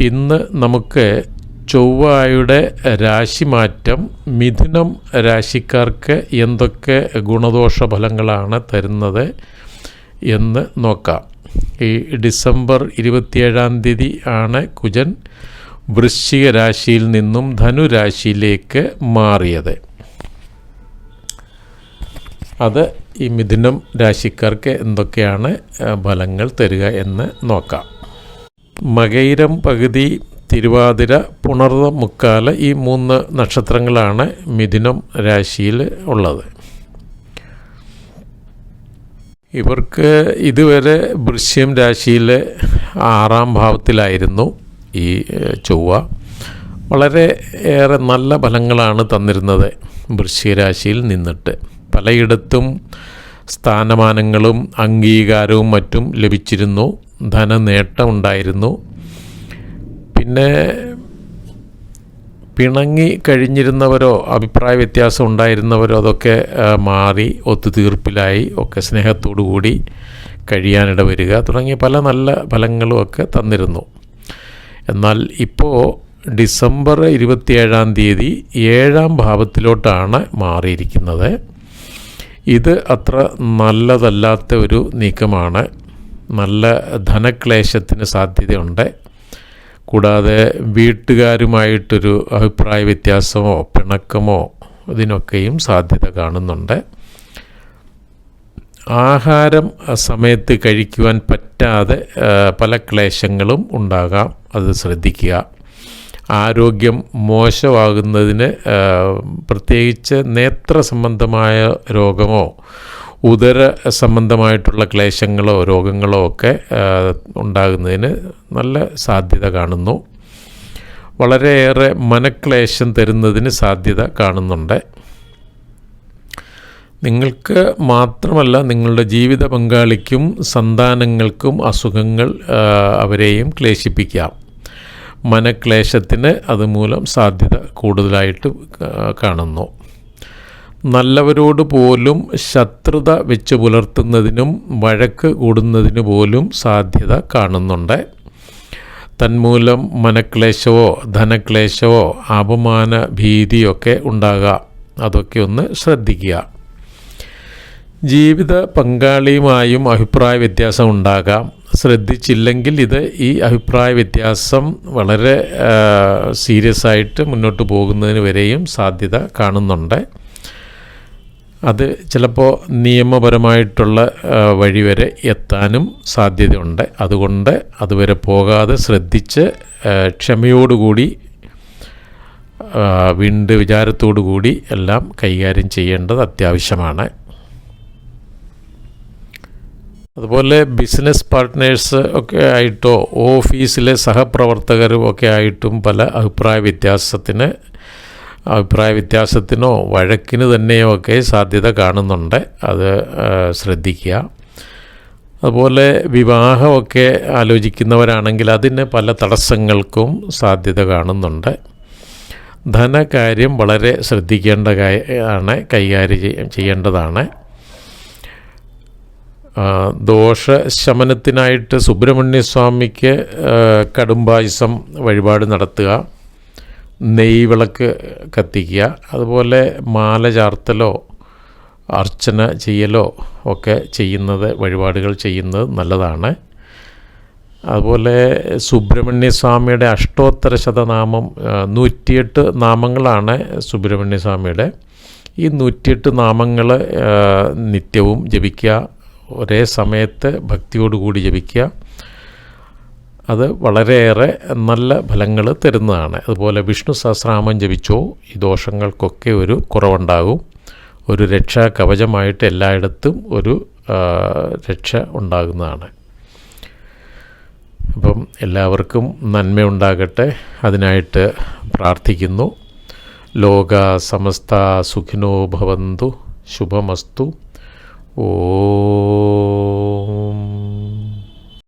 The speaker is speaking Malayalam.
ഇന്ന് നമുക്ക് ചൊവ്വായുടെ രാശിമാറ്റം മിഥുനം രാശിക്കാർക്ക് എന്തൊക്കെ ഗുണദോഷ ഫലങ്ങളാണ് തരുന്നത് എന്ന് നോക്കാം. ഈ ഡിസംബർ ഇരുപത്തിയേഴാം തീയതി ആണ് കുജൻ വൃശ്ചിക രാശിയിൽ നിന്നും ധനുരാശിയിലേക്ക് മാറിയത്. അത് ഈ മിഥുനം രാശിക്കാർക്ക് എന്തൊക്കെയാണ് ഫലങ്ങൾ തരിക എന്ന് നോക്കാം. മകയിരം പകുതി തിരുവാതിര പുണർത മുക്കാല ഈ മൂന്ന് നക്ഷത്രങ്ങളാണ് മിഥുനം രാശിയിൽ ഉള്ളത്. ഇവർക്ക് ഇതുവരെ വൃശ്യം രാശിയിലെ ആറാം ഭാവത്തിലായിരുന്നു ഈ ചൊവ്വ. വളരെ ഏറെ നല്ല ഫലങ്ങളാണ് തന്നിരുന്നത് വൃശ്യരാശിയിൽ രാശിയിൽ നിന്നിട്ട്. പലയിടത്തും സ്ഥാനമാനങ്ങളും അംഗീകാരവും മറ്റും ലഭിച്ചിരുന്നു. ധനനേട്ടമുണ്ടായിരുന്നു. പിന്നെ പിണങ്ങി കഴിഞ്ഞിരുന്നവരോ അഭിപ്രായ വ്യത്യാസം ഉണ്ടായിരുന്നവരോ അതൊക്കെ മാറി ഒത്തുതീർപ്പിലായി ഒക്കെ സ്നേഹത്തോടു കൂടി കഴിയാനിട വരിക തുടങ്ങിയ പല നല്ല ഫലങ്ങളും ഒക്കെ തന്നിരുന്നു. എന്നാൽ ഇപ്പോൾ ഡിസംബർ ഇരുപത്തിയേഴാം തീയതി ഏഴാം ഭാവത്തിലോട്ടാണ് മാറിയിരിക്കുന്നത്. ഇത് അത്ര നല്ലതല്ലാത്ത ഒരു നീക്കമാണ്. നല്ല ധനക്ലേശത്തിന് സാധ്യതയുണ്ട്. കൂടാതെ വീട്ടുകാരുമായിട്ടൊരു അഭിപ്രായ വ്യത്യാസമോ പിണക്കമോ ഇതിനൊക്കെയും സാധ്യത കാണുന്നുണ്ട്. ആഹാരം സമയത്ത് കഴിക്കുവാൻ പറ്റാതെ പല ക്ലേശങ്ങളും ഉണ്ടാകാം. അത് ശ്രദ്ധിക്കുക. ആരോഗ്യം മോശമാകുന്നതിന് പ്രത്യേകിച്ച് നേത്ര സംബന്ധമായ രോഗമോ ഉദര സംബന്ധമായിട്ടുള്ള ക്ലേശങ്ങളോ രോഗങ്ങളോ ഒക്കെ ഉണ്ടാകുന്നതിന് നല്ല സാധ്യത കാണുന്നു. വളരെയേറെ മനക്ലേശം തരുന്നതിന് സാധ്യത കാണുന്നുണ്ട്. നിങ്ങൾക്ക് മാത്രമല്ല നിങ്ങളുടെ ജീവിത പങ്കാളിക്കും സന്താനങ്ങൾക്കും അസുഖങ്ങൾ അവരെയും ക്ലേശിപ്പിക്കാം. മനക്ലേശത്തിന് അതുമൂലം സാധ്യത കൂടുതലായിട്ട് കാണുന്നു. നല്ലവരോട് പോലും ശത്രുത വെച്ച് പുലർത്തുന്നതിനും വഴക്ക് കൂടുന്നതിന് പോലും സാധ്യത കാണുന്നുണ്ട്. തന്മൂലം മനക്ലേശവോ ധനക്ലേശവോ അപമാന ഭീതിയൊക്കെ ഉണ്ടാകാം. അതൊക്കെ ഒന്ന് ശ്രദ്ധിക്കുക. ജീവിത പങ്കാളിയുമായും അഭിപ്രായ വ്യത്യാസം ഉണ്ടാകാം. ശ്രദ്ധിച്ചില്ലെങ്കിൽ ഇത് ഈ അഭിപ്രായ വ്യത്യാസം വളരെ സീരിയസ് ആയിട്ട് മുന്നോട്ട് പോകുന്നതിന് വരെയും സാധ്യത കാണുന്നുണ്ട്. അത് ചിലപ്പോൾ നിയമപരമായിട്ടുള്ള വഴി വരെ എത്താനും സാധ്യതയുണ്ട്. അതുകൊണ്ട് അതുവരെ പോകാതെ ശ്രദ്ധിച്ച് ക്ഷമയോടുകൂടി വീണ്ട് വിചാരത്തോടു കൂടി എല്ലാം കൈകാര്യം ചെയ്യേണ്ടത് അത്യാവശ്യമാണ്. അതുപോലെ ബിസിനസ് പാർട്ട്നേഴ്സ് ഒക്കെ ആയിട്ടോ ഓഫീസിലെ സഹപ്രവർത്തകരും ഒക്കെ ആയിട്ടും പല അഭിപ്രായ വ്യത്യാസത്തിന് അഭിപ്രായ വ്യത്യാസത്തിനോ വഴക്കിന് തന്നെയോ ഒക്കെ സാധ്യത കാണുന്നുണ്ട്. അത് ശ്രദ്ധിക്കുക. അതുപോലെ വിവാഹമൊക്കെ ആലോചിക്കുന്നവരാണെങ്കിൽ അതിന് പല തടസ്സങ്ങൾക്കും സാധ്യത കാണുന്നുണ്ട്. ധനകാര്യം വളരെ ശ്രദ്ധിക്കേണ്ട ആണ് കൈകാര്യം ചെയ്യ- ചെയ്യേണ്ടതാണ്. ദോഷശമനത്തിനായിട്ട് സുബ്രഹ്മണ്യസ്വാമിക്ക് കടുംബായുസം വഴിപാട് നടത്തുക. നെയ് വിളക്ക് കത്തിക്കുക. അതുപോലെ മാല ചാർത്തലോ അർച്ചന ചെയ്യലോ ഒക്കെ ചെയ്യുന്നത് വഴിപാടുകൾ ചെയ്യുന്നത് നല്ലതാണ്. അതുപോലെ സുബ്രഹ്മണ്യ സ്വാമിയുടെ അഷ്ടോത്തര ശതനാമം നൂറ്റിയെട്ട് നാമങ്ങളാണ് സുബ്രഹ്മണ്യ സ്വാമിയുടെ ഈ നൂറ്റിയെട്ട് നാമങ്ങൾ നിത്യവും ജപിക്കുക. ഒരേ സമയത്ത് ഭക്തിയോടുകൂടി ജപിക്കുക. അത് വളരെയേറെ നല്ല ഫലങ്ങൾ തരുന്നതാണ്. അതുപോലെ വിഷ്ണു സഹസ്രാമം ജപിച്ചോ ഈ ദോഷങ്ങൾക്കൊക്കെ ഒരു കുറവുണ്ടാകും. ഒരു രക്ഷാ കവചമായിട്ട് എല്ലായിടത്തും ഒരു രക്ഷ ഉണ്ടാകുന്നതാണ്. അപ്പം എല്ലാവർക്കും നന്മയുണ്ടാകട്ടെ. അതിനായിട്ട് പ്രാർത്ഥിക്കുന്നു. ലോക സമസ്ത സുഖിനോ ഭവന്തു ശുഭമസ്തു. ഓം